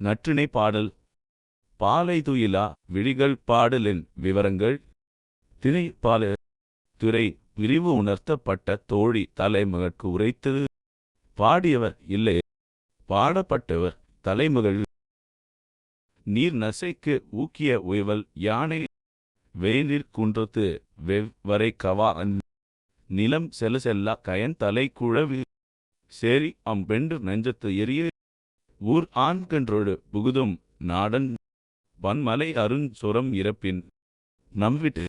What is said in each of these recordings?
நற்றிணை பாடல். பாலை துயிலா விழிகள் பாடலின் விவரங்கள். திணை பால துறை விரிவு உணர்த்தப்பட்ட தோழி தலைமகற்கு உரைத்தது. பாடியவர் இல்லை. பாடப்பட்டவர் தலைமகள். நீர் நசைக்கு ஊக்கிய உயவல் யானை. வேனிற் குன்றத்து வெவ் வரை கவா அன். நிலம் செல செல்லா கயன் தலை குழவி. சேரி அம்பெண்டு நெஞ்சத்து எரிய. ஊர் ஆண்கன்றொடு புகுதும் நாடன் வன்மலை அருஞ் சுரம் இறப்பின் நம்விட்டு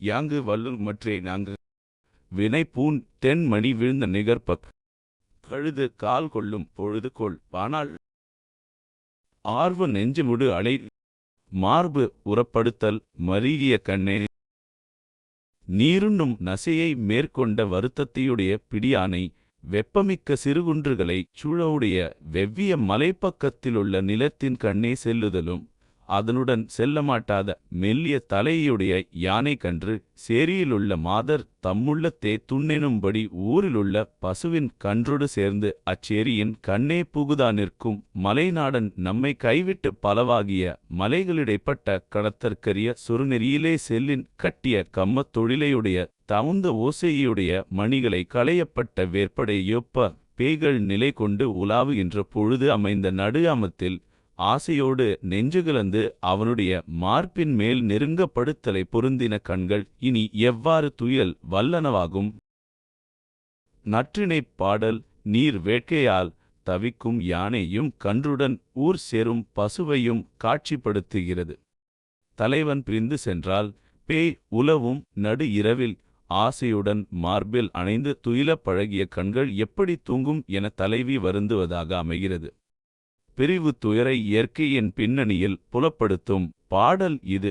யாங்கு வல்லுர் மற்றே நாங்கு வினை பூன் தென்மணி விழுந்த நிகர்பக் கழுது கால் கொள்ளும் பொழுது கொள் பானால் ஆர்வ நெஞ்சுமுடு அலை மார்பு உறப்படுத்தல் மருகிய கண்ணே நீருண்ணும் நசையை மேற்கொண்ட வருத்தத்தையுடைய பிடியானை வெப்பமிக்க சிறுகுன்றுகளைச் சூழவுடைய வெவ்விய மலைப்பக்கத்திலுள்ள நிலத்தின் கண்ணே செல்லுதலும். அதனுடன் செல்லமாட்டாத மெல்லிய தலையுடைய யானை கன்று சேரியிலுள்ள மாதர் தம்முள்ளத்தே துண்ணெனும்படி ஊரிலுள்ள பசுவின் கன்றொடு சேர்ந்து அச்சேரியின் கண்ணே புகுதா நிற்கும் மலைநாடன் நம்மை கைவிட்டு பலவாகிய மலைகளிடைப்பட்ட கடத்தற்கரிய சுருநெறியிலே செல்லின் கட்டிய கம்மத் தொழிலையுடைய தவுந்த ஓசையுடைய மணிகளை களையப்பட்ட வேற்படை யொப்ப பேய்கள் நிலை கொண்டு உலாவுகின்ற பொழுது அமைந்த நடுயாமத்தில் ஆசையோடு நெஞ்சுகலந்து அவனுடைய மார்பின் மேல் நெருங்கப்படுத்தலை பொருந்தின கண்கள் இனி எவ்வாறு துயல் வல்லனவாகும்? நற்றிணைப் பாடல் நீர் வேட்கையால் தவிக்கும் யானையும் கன்றுடன் ஊர் சேரும் பசுவையும் காட்சிப்படுத்துகிறது. தலைவன் பிரிந்து சென்றால் பேய் உலவும் நடு இரவில் ஆசையுடன் மார்பில் அணைந்து துயிலப் பழகிய கண்கள் எப்படி தூங்கும் என தலைவி வருந்துவதாக அமைகிறது. பிரிவு துயரை இயற்கையின் பின்னணியில் புலப்படுத்தும் பாடல் இது.